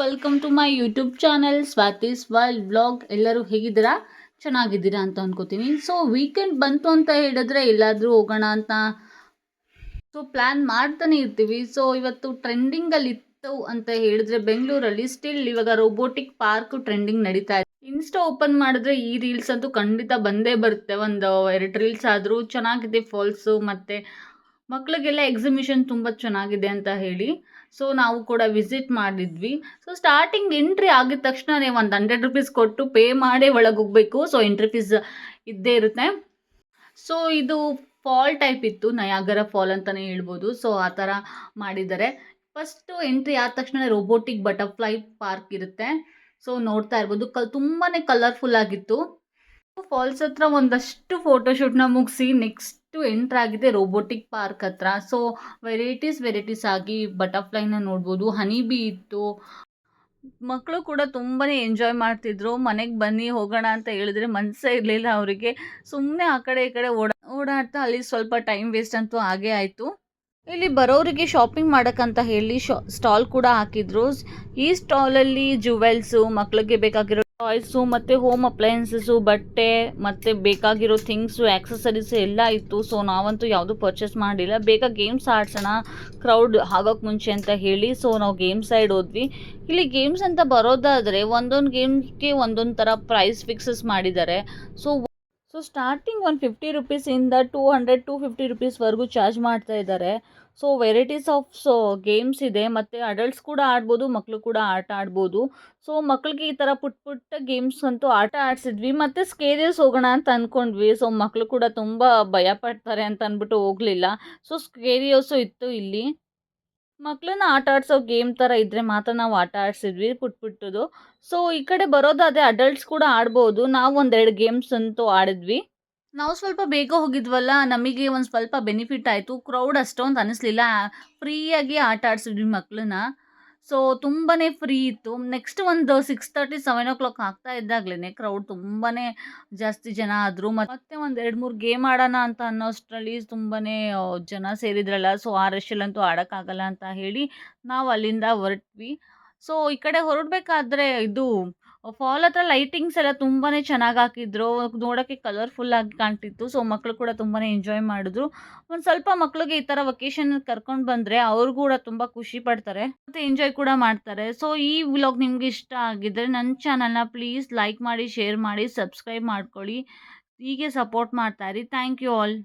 Welcome to my YouTube channel Swathi's world blog ಎಲ್ಲರೂ ಹೇಗಿದ್ದೀರಾ? ಚೆನ್ನಾಗಿದ್ದೀರಾ ಅಂತ ಅನ್ಕೋತೀನಿ. ಸೊ ವೀಕೆಂಡ್ ಬಂತು ಅಂತ ಹೇಳಿದ್ರೆ ಎಲ್ಲಾದರೂ ಹೋಗೋಣ ಅಂತ ಸೊ ಪ್ಲ್ಯಾನ್ ಮಾಡ್ತಾನೆ ಇರ್ತೀವಿ. ಸೊ ಇವತ್ತು ಟ್ರೆಂಡಿಂಗಲ್ಲಿ ಇತ್ತು ಅಂತ ಹೇಳಿದ್ರೆ ಬೆಂಗಳೂರಲ್ಲಿ ಸ್ಟಿಲ್ ಇವಾಗ ರೋಬೋಟಿಕ್ ಪಾರ್ಕ್ ಟ್ರೆಂಡಿಂಗ್ ನಡೀತಾ ಇದೆ. ಇನ್ಸ್ಟಾ ಓಪನ್ ಮಾಡಿದ್ರೆ ಈ ರೀಲ್ಸ್ ಅಂತೂ ಖಂಡಿತ ಬಂದೇ ಬರುತ್ತೆ. ಒಂದು ಎರಡು ರೀಲ್ಸ್ ಆದರೂ ಚೆನ್ನಾಗಿದೆ ಫಾಲ್ಸು ಮತ್ತು ಮಕ್ಕಳಿಗೆಲ್ಲ ಎಕ್ಸಿಬಿಷನ್ ತುಂಬ ಚೆನ್ನಾಗಿದೆ ಅಂತ ಹೇಳಿ ಸೊ ನಾವು ಕೂಡ ವಿಸಿಟ್ ಮಾಡಿದ್ವಿ. ಸೊ ಸ್ಟಾರ್ಟಿಂಗ್ ಎಂಟ್ರಿ ಆಗಿದ ತಕ್ಷಣನೇ ಒಂದು ಹಂಡ್ರೆಡ್ ರುಪೀಸ್ ಕೊಟ್ಟು ಪೇ ಮಾಡೇ ಒಳಗೆ ಹೋಗಬೇಕು ಸೊ ಎಂಟ್ರಿ ಫೀಸ್ ಇದ್ದೇ ಇರುತ್ತೆ. ಸೊ ಇದು ಫಾಲ್ ಟೈಪ್ ಇತ್ತು ನಯಾಗರ ಫಾಲ್ ಅಂತಲೇ ಹೇಳ್ಬೋದು. ಸೊ ಆ ಥರ ಮಾಡಿದ್ದಾರೆ. ಫಸ್ಟು ಎಂಟ್ರಿ ಆದ ತಕ್ಷಣ ರೋಬೋಟಿಕ್ ಬಟರ್ಫ್ಲೈ ಪಾರ್ಕ್ ಇರುತ್ತೆ. ಸೊ ನೋಡ್ತಾ ಇರ್ಬೋದು, ಕಲ್ ತುಂಬಾ ಕಲರ್ಫುಲ್ ಆಗಿತ್ತು. ಫಾಲ್ಸ್ ಹತ್ರ ಒಂದಷ್ಟು ಫೋಟೋಶೂಟ್ನ ಮುಗಿಸಿ ನೆಕ್ಸ್ಟು ಎಂಟ್ರ್ ಆಗಿದೆ ರೋಬೋಟಿಕ್ ಪಾರ್ಕ್ ಹತ್ರ. ಸೊ ವೆರೈಟೀಸ್ ವೆರೈಟೀಸ್ ಆಗಿ ಬಟರ್ಫ್ಲೈನ ನೋಡ್ಬೋದು. ಹನಿ ಬಿ ಇತ್ತು. ಮಕ್ಕಳು ಕೂಡ ತುಂಬಾ ಎಂಜಾಯ್ ಮಾಡ್ತಿದ್ರು. ಮನೆಗೆ ಬನ್ನಿ, ಹೋಗೋಣ ಅಂತ ಹೇಳಿದ್ರೆ ಮನಸ್ಸೇ ಇರಲಿಲ್ಲ ಅವರಿಗೆ. ಸುಮ್ಮನೆ ಆ ಕಡೆ ಈ ಕಡೆ ಓಡಾ, ಓಡಾಡ್ತಾ ಅಲ್ಲಿ ಸ್ವಲ್ಪ ಟೈಮ್ ವೇಸ್ಟ್ ಅಂತೂ ಆಗೇ ಆಯಿತು. ಇಲ್ಲಿ ಬರೋರಿಗೆ ಶಾಪಿಂಗ್ ಮಾಡೋಕ್ಕಂತ ಹೇಳಿ ಸ್ಟಾಲ್ ಕೂಡ ಹಾಕಿದ್ರು. ಈ ಸ್ಟಾಲಲ್ಲಿ ಜುವೆಲ್ಸು ಮಕ್ಕಳಿಗೆ ಬೇಕಾಗಿರೋ ಟಾಯ್ಸು ಮತ್ತು ಹೋಮ್ ಅಪ್ಲಯನ್ಸಸ್ಸು ಬಟ್ಟೆ, ಮತ್ತು ಬೇಕಾಗಿರೋ ಥಿಂಗ್ಸು ಆ್ಯಕ್ಸಸರೀಸ್ ಎಲ್ಲ ಇತ್ತು. ಸೊ ನಾವಂತೂ ಯಾವುದೂ ಪರ್ಚೇಸ್ ಮಾಡಿಲ್ಲ. ಬೇಗ ಗೇಮ್ಸ್ ಆಡ್ಸೋಣ ಕ್ರೌಡ್ ಆಗೋಕ್ಕೆ ಮುಂಚೆ ಅಂತ ಹೇಳಿ. ಸೊ ನಾವು ಗೇಮ್ ಸೈಡ್ ಹೋದ್ವಿ. ಇಲ್ಲಿ ಗೇಮ್ಸ್ ಅಂತ ಬರೋದಾದರೆ ಒಂದೊಂದು ಗೇಮ್ಸ್ಗೆ ಒಂದೊಂದು ಥರ ಪ್ರೈಸ್ ಫಿಕ್ಸಸ್ ಮಾಡಿದ್ದಾರೆ. ಸೊ ಸೊ ಸ್ಟಾರ್ಟಿಂಗ್ ಒಂದು ಫಿಫ್ಟಿ ರುಪೀಸಿಂದ ಟೂ ಹಂಡ್ರೆಡ್ ಟು ಫಿಫ್ಟಿ ರುಪೀಸ್ವರೆಗೂ ಚಾರ್ಜ್ ಮಾಡ್ತಾ ಇದ್ದಾರೆ. So varieties of so games ಇದೆ. ಮತ್ತು ಅಡಲ್ಟ್ಸ್ ಕೂಡ ಆಡ್ಬೋದು ಮಕ್ಕಳು ಕೂಡ ಆಟ ಆಡ್ಬೋದು. ಸೊ ಮಕ್ಕಳಿಗೆ ಈ ಥರ ಪುಟ್ಟ ಪುಟ್ಟ ಗೇಮ್ಸ್ ಅಂತೂ ಆಟ ಆಡಿಸಿದ್ವಿ. ಮತ್ತು ಸ್ಕೇರಿಯಸ್ ಹೋಗೋಣ ಅಂತ ಅಂದ್ಕೊಂಡ್ವಿ ಸೊ ಮಕ್ಕಳು ಕೂಡ ತುಂಬ ಭಯ ಪಡ್ತಾರೆ ಅಂತ ಅಂದ್ಬಿಟ್ಟು ಹೋಗಲಿಲ್ಲ. ಸೊ ಸ್ಕೇರಿಯಸ್ಸು ಇತ್ತು ಇಲ್ಲಿ. ಮಕ್ಕಳನ್ನ ಆಟ ಆಡಿಸೋ ಗೇಮ್ ಥರ ಇದ್ದರೆ ಮಾತ್ರ ನಾವು ಆಟ ಆಡಿಸಿದ್ವಿ ಪುಟ್ ಪುಟ್ಟದು ಸೊ ಈ ಕಡೆ ಬರೋದಾದರೆ ಅಡಲ್ಟ್ಸ್ ಕೂಡ ಆಡ್ಬೋದು. ನಾವು ಒಂದೆರಡು ಗೇಮ್ಸ್ ಅಂತೂ ಆಡಿದ್ವಿ. ನಾವು ಸ್ವಲ್ಪ ಬೇಗ ಹೋಗಿದ್ವಲ್ಲ, ನಮಗೆ ಒಂದು ಸ್ವಲ್ಪ ಬೆನಿಫಿಟ್ ಆಯಿತು. ಕ್ರೌಡ್ ಅಷ್ಟೊಂದು ಅನಿಸ್ಲಿಲ್ಲ. ಫ್ರೀಯಾಗಿ ಆಟ ಆಡಿಸಿದ್ವಿ ಮಕ್ಕಳನ್ನ ಸೊ ತುಂಬಾ ಫ್ರೀ ಇತ್ತು. ನೆಕ್ಸ್ಟ್ ಒಂದು six thirty seven o'clock ಆಗ್ತಾ ಇದ್ದಾಗಲೇ ಕ್ರೌಡ್ ತುಂಬಾ ಜಾಸ್ತಿ ಜನ ಆದರು ಮತ್ತೆ ಒಂದು ಎರಡು ಮೂರು ಗೇಮ್ ಆಡೋಣ ಅಂತ ಅನ್ನೋಷ್ಟರಲ್ಲಿ ತುಂಬಾ ಜನ ಸೇರಿದ್ರಲ್ಲ. ಸೊ ಆ ರಶಲ್ಲಂತೂ ಆಡೋಕ್ಕಾಗಲ್ಲ ಅಂತ ಹೇಳಿ ನಾವು ಅಲ್ಲಿಂದ ಹೊರಟ್ವಿ. ಸೊ ಈ ಕಡೆ ಹೊರಡಬೇಕಾದ್ರೆ ಇದು ಫಾಲ್ ಹತ್ರ ಲೈಟಿಂಗ್ಸ್ ಎಲ್ಲ ತುಂಬಾ ಚೆನ್ನಾಗಿ ಹಾಕಿದ್ರು. ನೋಡೋಕ್ಕೆ ಕಲರ್ಫುಲ್ಲಾಗಿ ಕಾಣ್ತಿತ್ತು. ಸೊ ಮಕ್ಕಳು ಕೂಡ ತುಂಬಾ ಎಂಜಾಯ್ ಮಾಡಿದ್ರು. ಒಂದು ಸ್ವಲ್ಪ ಮಕ್ಕಳಿಗೆ ಈ ಥರ ವಕೇಶನ್ ಕರ್ಕೊಂಡು ಬಂದರೆ ಅವ್ರು ಕೂಡ ತುಂಬ ಖುಷಿ ಪಡ್ತಾರೆ. ಮತ್ತು ಎಂಜಾಯ್ ಕೂಡ ಮಾಡ್ತಾರೆ. ಸೊ ಈ ವ್ಲಾಗ್ ನಿಮ್ಗೆ ಇಷ್ಟ ಆಗಿದ್ದರೆ ನನ್ನ ಚಾನಲ್ನ ಪ್ಲೀಸ್ ಲೈಕ್ ಮಾಡಿ ಶೇರ್ ಮಾಡಿ ಸಬ್ಸ್ಕ್ರೈಬ್ ಮಾಡ್ಕೊಳ್ಳಿ. ಹೀಗೆ ಸಪೋರ್ಟ್ ಮಾಡ್ತಾ ಇರಿ. Thank you all